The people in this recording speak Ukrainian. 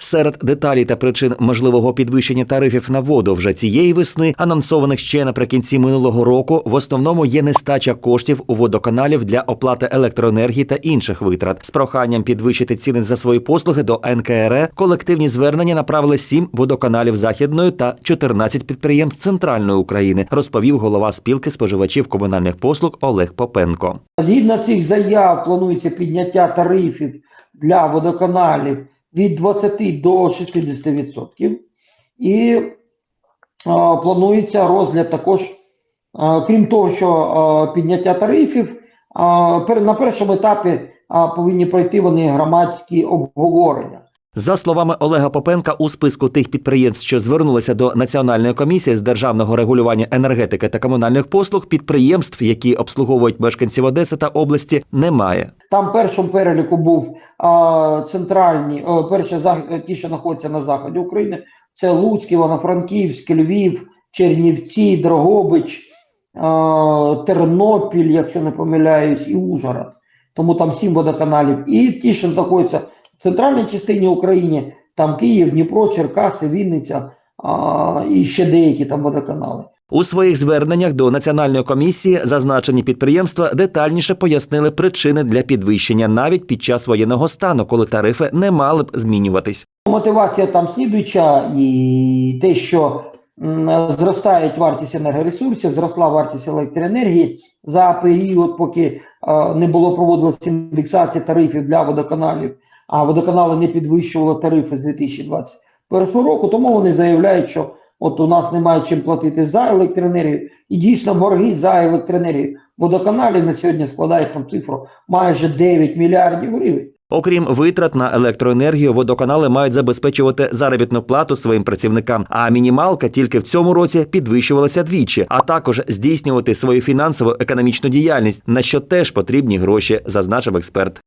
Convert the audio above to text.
Серед деталей та причин можливого підвищення тарифів на воду вже цієї весни, анонсованих ще наприкінці минулого року, в основному є нестача коштів у водоканалів для оплати електроенергії та інших витрат. З проханням підвищити ціни за свої послуги до НКРЕ колективні звернення направили сім водоканалів західної та 14 підприємств центральної України, розповів голова спілки споживачів комунальних послуг Олег Попенко. Згідно цих заяв планується підняття тарифів для водоканалів від 20 до 60%. І планується розгляд також, крім того, що підняття тарифів, на першому етапі повинні пройти вони громадські обговорення. За словами Олега Попенка, у списку тих підприємств, що звернулися до Національної комісії з державного регулювання енергетики та комунальних послуг, підприємств, які обслуговують мешканців Одеси та області, немає. Там першому переліку був а, центральні, о, перші ті, що знаходяться на заході України, це Луцьк, Івано-Франківськ, Львів, Чернівці, Дрогобич, а, Тернопіль, якщо не помиляюсь, і Ужгород. Тому там сім водоканалів. І ті, що знаходяться в центральній частині України, там Київ, Дніпро, Черкаси, Вінниця а, і ще деякі там водоканали. У своїх зверненнях до національної комісії зазначені підприємства детальніше пояснили причини для підвищення навіть під час воєнного стану, коли тарифи не мали б змінюватись. Мотивація там слідуюча, і те, що м, зростає вартість енергоресурсів, зросла вартість електроенергії за період, поки не було проводилася індексація тарифів для водоканалів, а водоканали не підвищували тарифи з 2021 року, тому вони заявляють, що от у нас немає чим платити за електроенергію, і дійсно борги за електроенергію водоканалів на сьогодні складають там цифру майже 9 мільярдів гривень. Окрім витрат на електроенергію, водоканали мають забезпечувати заробітну плату своїм працівникам. А мінімалка тільки в цьому році підвищувалася двічі, а також здійснювати свою фінансово економічну діяльність, на що теж потрібні гроші, зазначив експерт.